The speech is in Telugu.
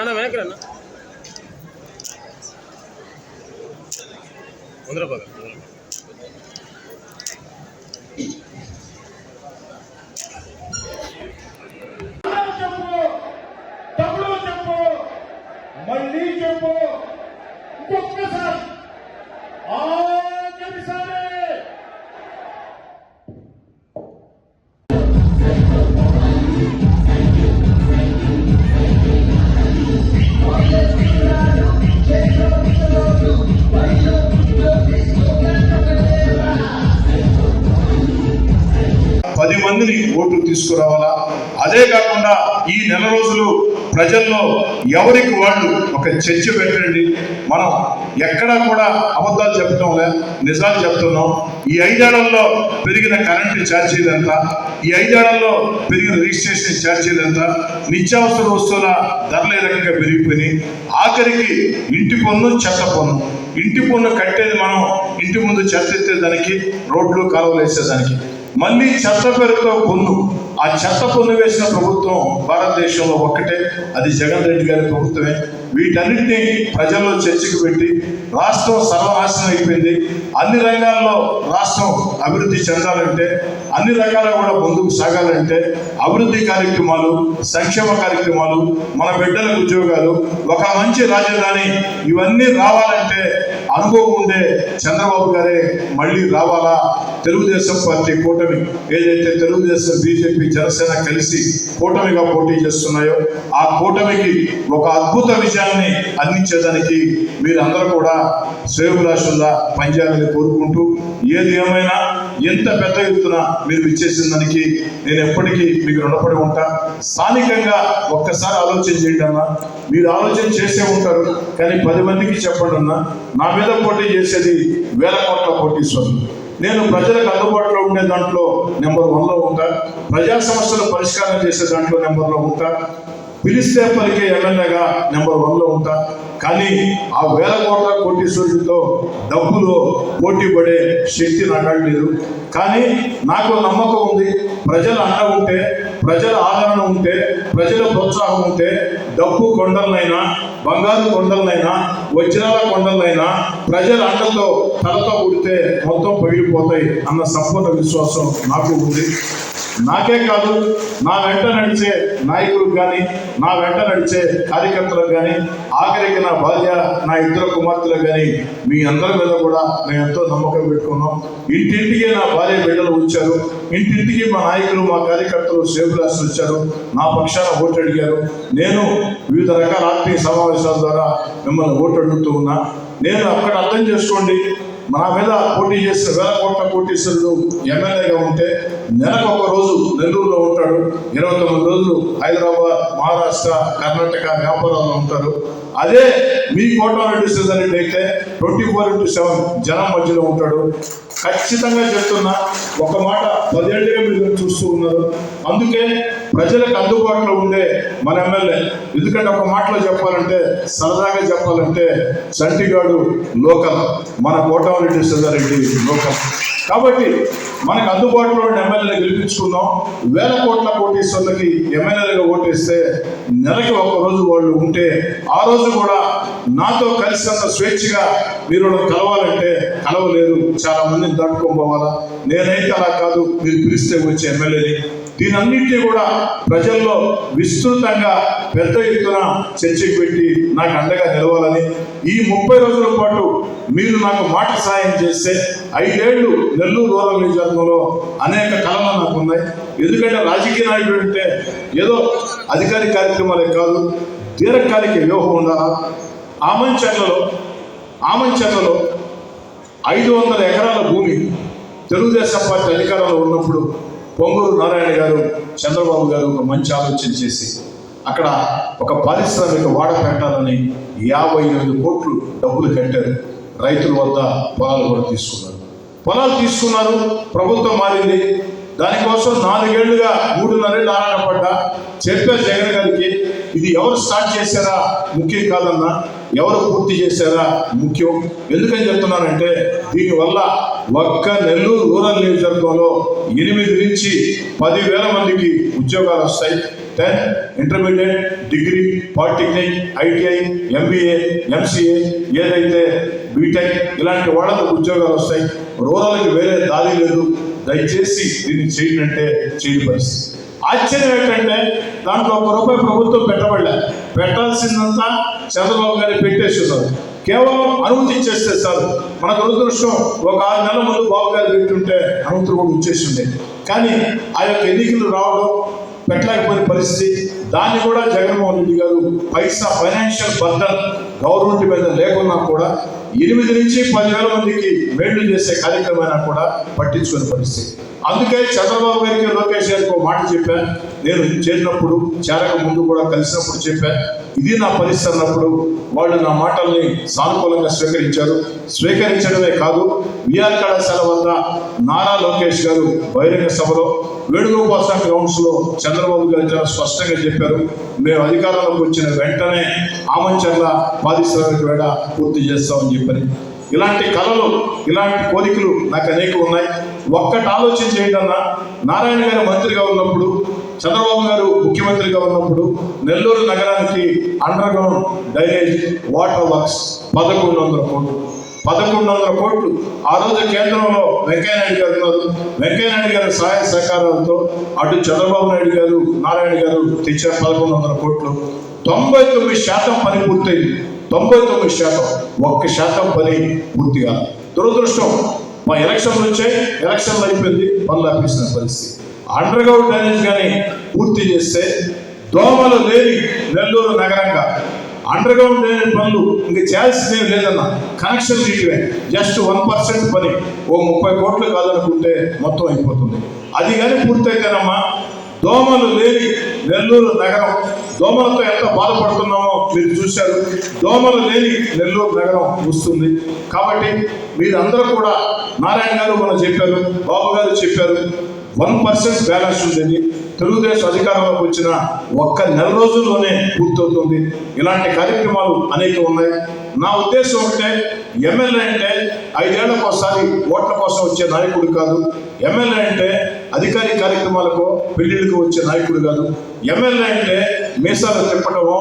అన్న వెనక్కి అన్న ముందర పద. చెప్పు మళ్ళీ చెప్పు. తీసుకురావాలా? అదే కాకుండా ఈ నెల రోజులు ప్రజల్లో ఎవరికి వాళ్ళు ఒక చర్చ పెట్టండి. మనం ఎక్కడా కూడా అబద్ధాలు చెప్పడం లే నిజాలు చెప్తున్నాం. ఈ ఐదేళ్ళలో పెరిగిన కరెంటు ఛార్జీలు ఎంత? ఈ ఐదేళ్ళలో పెరిగిన రిజిస్ట్రేషన్ ఛార్జీలు ఎంత? నిత్యావసర వస్తువుల ధరలు ఏ రకంగా పెరిగిపోయినాయి? ఆఖరికి ఇంటి పన్ను చెత్త పన్ను. ఇంటి పన్ను కట్టేది మనం ఇంటి ముందు చెత్త ఎత్తేదానికి రోడ్లు కాలువలు వేసేదానికి. మళ్ళీ చెత్త పేరుతో పొందు ఆ చెత్త పన్ను వేసిన ప్రభుత్వం భారతదేశంలో ఒక్కటే. అది జగన్ రెడ్డి గారి ప్రభుత్వమే. వీటన్నిటిని ప్రజల్లో చర్చకు పెట్టి రాష్ట్రం సర్వనాశనం అయిపోయింది. అన్ని రంగాల్లో రాష్ట్రం అభివృద్ధి చెందాలంటే అన్ని రంగాల్లో కూడా ముందుకు సాగాలంటే అభివృద్ధి కార్యక్రమాలు సంక్షేమ కార్యక్రమాలు మన బిడ్డలకు ఉద్యోగాలు ఒక మంచి రాజధాని ఇవన్నీ రావాలంటే అనుభవం ఉండే చంద్రబాబు గారే మళ్ళీ రావాలా? తెలుగుదేశం పార్టీ కూటమి ఏదైతే తెలుగుదేశం బీజేపీ జనసేన కలిసి కూటమిగా పోటీ చేస్తున్నాయో ఆ కూటమికి ఒక అద్భుత విజయాన్ని అందించేదానికి మీరందరూ కూడా శ్రేయభిలాషుల్లా పనిచేయాలని కోరుకుంటూ ఏది ఏమైనా ఎంత పెద్ద ఎత్తున మీరు ఇచ్చేసిన దానికి నేను ఎప్పటికీ మీకు రుణపడి ఉంటా. స్థానికంగా ఒక్కసారి ఆలోచన చేయండి అన్నా. మీరు ఆలోచన చేసే ఉంటారు కానీ పది మందికి చెప్పండి అన్నా. నా మీద పోటీ చేసేది వేల కోట్ల కోటీశ్వరులు. నేను ప్రజలకు అందుబాటులో ఉండే దాంట్లో నెంబర్ వన్లో ఉంటా. ప్రజా సమస్యలు పరిష్కారం చేసే దాంట్లో నెంబర్లో ఉంటా. పిలిస్తే పలికే ఎమ్మెల్యేగా నెంబర్ వన్లో ఉంటా. కానీ ఆ వేల కోట్ల కోటీశ్వరుడితో డబ్బులో పోటీ పడే శక్తి నాకు లేదు. కానీ నాకు నమ్మకం ఉంది. ప్రజల అండ ఉంటే ప్రజల ఆదరణ ఉంటే ప్రజల ప్రోత్సాహం ఉంటే డబ్బు కొండలనైనా బంగారు కొండలనైనా వజ్రాల కొండలనైనా ప్రజల అండతో తలతో కుడితే మొత్తం పగిలిపోతాయి అన్న సంపూర్ణ విశ్వాసం నాకు ఉంది. నాకే కాదు నా వెంట నడిచే నాయకులకు కానీ నా వెంట నడిచే కార్యకర్తలకు కానీ ఆఖరికి నా భార్య నా ఇద్దరు కుమార్తెలకు కానీ మీ అందరి మీద కూడా నేను ఎంతో నమ్మకం పెట్టుకున్నాం. ఇంటింటికి నా భార్య బిడ్డలు వచ్చారు. ఇంటింటికి మా నాయకులు మా కార్యకర్తలు సేవలాసులు వచ్చారు. నా పక్షాన ఓటు అడిగారు. నేను వివిధ రకాల ఆత్మీయ సమావేశాల ద్వారా మిమ్మల్ని ఓటు అడుగుతూ ఉన్నా. నేను అక్కడ అర్థం చేసుకోండి. మన మీద పోటీ చేసిన వేల కోట్ల కోటీశ్వరుడు ఎమ్మెల్యేగా ఉంటే నెలకు ఒక రోజు నెల్లూరులో ఉంటాడు. ఇరవై తొమ్మిది రోజులు హైదరాబాద్ మహారాష్ట్ర కర్ణాటక వ్యాపారాల్లో ఉంటారు. అదే మీ కోటరెడ్డి శ్రీధర్ అయితే ట్వంటీ ఫోర్ ఇంటూ సెవెన్ జనం మధ్యలో ఉంటాడు. ఖచ్చితంగా చెప్తున్నా ఒక మాట పదేళ్ళుగా మీరు చూస్తూ ఉన్నారు. అందుకే ప్రజలకు అందుబాటులో ఉండే మన ఎమ్మెల్యే ఎందుకంటే ఒక మాటలో చెప్పాలంటే సరదాగా చెప్పాలంటే చంటిగాడు లోకల్. మన కోటమిరెడ్డి సుధారెడ్డి లోకల్. కాబట్టి మనకు అందుబాటులో ఉన్న ఎమ్మెల్యేలు గెలిపించుకుందాం వేల కోట్ల కోటీశ్వర్లకి ఎమ్మెల్యేలుగా ఓటేస్తే నెలకి ఒక రోజు వాళ్ళు ఉంటే ఆ రోజు కూడా నాతో కలిసినంత స్వేచ్ఛగా మీరు కలవాలంటే కలవలేరు. చాలా మందిని దాటుకొని పోవాలా? నేనైతే అలా కాదు. మీరు పిలిస్తే వచ్చే ఎమ్మెల్యేని దీనన్నింటినీ కూడా ప్రజల్లో విస్తృతంగా పెద్ద ఎత్తున చర్చకు పెట్టి నాకు అండగా నిలవాలని ఈ ముప్పై రోజుల పాటు మీరు నాకు మాట సాయం చేస్తే ఐదేళ్ళు నెల్లూరు రూరల్ నియోజకవర్గంలో అనేక కళలు నాకు ఉన్నాయి. ఎందుకంటే రాజకీయ నాయకుడు అంటే ఏదో అధికారిక కార్యక్రమాలే కాదు దీర్ఘకాలిక వ్యూహం ఉండాలా? ఆమంచర్లలో ఆమంచర్లలో ఐదు వందల ఎకరాల భూమి తెలుగుదేశం పార్టీ అధికారంలో ఉన్నప్పుడు పొంగూరు నారాయణ గారు చంద్రబాబు గారు ఒక మంచి ఆలోచన చేసి అక్కడ ఒక పారిశ్రామిక వాడ పెట్టాలని యాభై ఎనిమిది కోట్లు డబ్బులు కట్టారు. రైతుల వద్ద పొలాలు కూడా తీసుకున్నారు. పొలాలు తీసుకున్నారు ప్రభుత్వం మారింది. దానికోసం నాలుగేళ్ళుగా మూడున్నరేళ్ళు ఆరాటపడ్డా. చెప్పారు జగన్ గారికి ఇది ఎవరు స్టార్ట్ చేశారా? ముఖ్యం కాదన్నా. ఎవరు పూర్తి చేశారా ముఖ్యం? ఎందుకని చెప్తున్నానంటే దీనివల్ల ఒక్క నెల్లూరు రూరల్ నియోజకవర్గంలో ఎనిమిది నుంచి పదివేల మందికి ఉద్యోగాలు వస్తాయి. Tenth intermediate degree polytechnic ITI MBA MCA ఏదైతే బీటెక్ ఇలాంటి వాళ్ళకు ఉద్యోగాలు వస్తాయి. రూరల్కి వేరే దారి లేదు. దయచేసి దీన్ని చేయండి అంటే చేయని పరిస్థితి. ఆశ్చర్యం ఏంటంటే దాంట్లో ఒక రూపాయి ప్రభుత్వం పెట్టబడలే. పెట్టాల్సిందంతా చంద్రబాబు గారి పెట్టేస్తున్నారు. కేవలం అనుమతి ఇచ్చేస్తే సార్ మన దురదృష్టం ఒక ఆరు నెలల ముందు బాబు గారు పెట్టుంటే అనుమతులు కూడా ఇచ్చేసిండే. కానీ ఆ యొక్క ఎన్నికలు రావడం పెట్టలేకపోయిన పరిస్థితి. దాన్ని కూడా జగన్మోహన్ రెడ్డి గారు పైసా ఫైనాన్షియల్ బర్డన్ గవర్నమెంట్ మీద లేకున్నా కూడా ఎనిమిది నుంచి పదివేల మందికి మేళ్ళు చేసే కార్యక్రమాన్ని కూడా పట్టించుకునే పరిస్థితి. అందుకే చంద్రబాబు గారికి లోకేష్ గారికి మాట చెప్పాను నేను చేరినప్పుడు చేరక ముందు కూడా కలిసినప్పుడు చెప్పాను ఇది నా పరిస్థితి అన్నప్పుడు వాళ్ళు నా మాటల్ని సానుకూలంగా స్వీకరించారు. స్వీకరించడమే కాదు విఆర్ కళాశాల వద్ద నారా లోకేష్ గారు బహిరంగ సభలో వేణుగోపాల గ్రౌండ్స్లో చంద్రబాబు గారు చాలా స్పష్టంగా చెప్పారు మేము అధికారంలోకి వచ్చిన వెంటనే ఆమంచర్ల పారిశ్రామిక వేడ పూర్తి చేస్తామని చెప్పని ఇలాంటి కళలు ఇలాంటి కోరికలు నాకు అనేక ఉన్నాయి. ఒక్కటి ఆలోచన చేయండి నారాయణ గారు మంత్రిగా ఉన్నప్పుడు చంద్రబాబు గారు ముఖ్యమంత్రిగా ఉన్నప్పుడు నెల్లూరు నగరానికి underground drainage water works పదకొండు వందల కోట్లు. పదకొండు వందల కోట్లు. ఆ రోజు కేంద్రంలో వెంకయ్యనాయుడు గారు ఉన్నారు. వెంకయ్యనాయుడు గారి సహాయ సహకారాలతో అటు చంద్రబాబు నాయుడు గారు నారాయణ గారు తెచ్చిన పదకొండు వందల కోట్లు. తొంభై తొమ్మిది శాతం పని పూర్తయింది. తొంభై తొమ్మిది శాతం. ఒక్క శాతం పని పూర్తిగా. దురదృష్టం మా ఎలక్షన్లు వచ్చాయి. ఎలక్షన్లు అయిపోయింది. పనులు ఆపేసిన పరిస్థితి. అండర్ గ్రౌండ్ డ్రైనేజ్ కానీ పూర్తి చేస్తే దోమలు లేని నెల్లూరు నగరంగా అండర్ గ్రౌండ్ డ్రైనేజ్ పనులు ఇంకా చేయాల్సిందేం లేదన్న. కనెక్షన్ ఇటువే జస్ట్ వన్ పర్సెంట్ పని. ఓ ముప్పై కోట్లు కాదనుకుంటే మొత్తం అయిపోతుంది. అది కానీ పూర్తయితేనమ్మా దోమలు లేని నెల్లూరు నగరం. దోమలతో ఎంత బాధపడుతున్నామో మీరు చూశారు. దోమలు లేని నెల్లూరు నగరం వస్తుంది. కాబట్టి మీరందరూ కూడా నారాయణ గారు మనం చెప్పారు బాబు గారు చెప్పారు వన్ పర్సెంట్ బ్యాలెన్స్ ఉండేది తెలుగుదేశం అధికారంలోకి వచ్చిన ఒక్క నెల రోజుల్లోనే పూర్తవుతుంది. ఇలాంటి కార్యక్రమాలు అనేక ఉన్నాయి. నా ఉద్దేశం అంటే ఎమ్మెల్యే అంటే ఐదేళ్ళకు ఒకసారి ఓట్ల కోసం వచ్చే నాయకుడు కాదు. ఎమ్మెల్యే అంటే అధికారిక కార్యక్రమాలకు పెళ్ళిళ్ళకు వచ్చే నాయకుడు కాదు. ఎమ్మెల్యే అంటే మీసాలు తిప్పటమో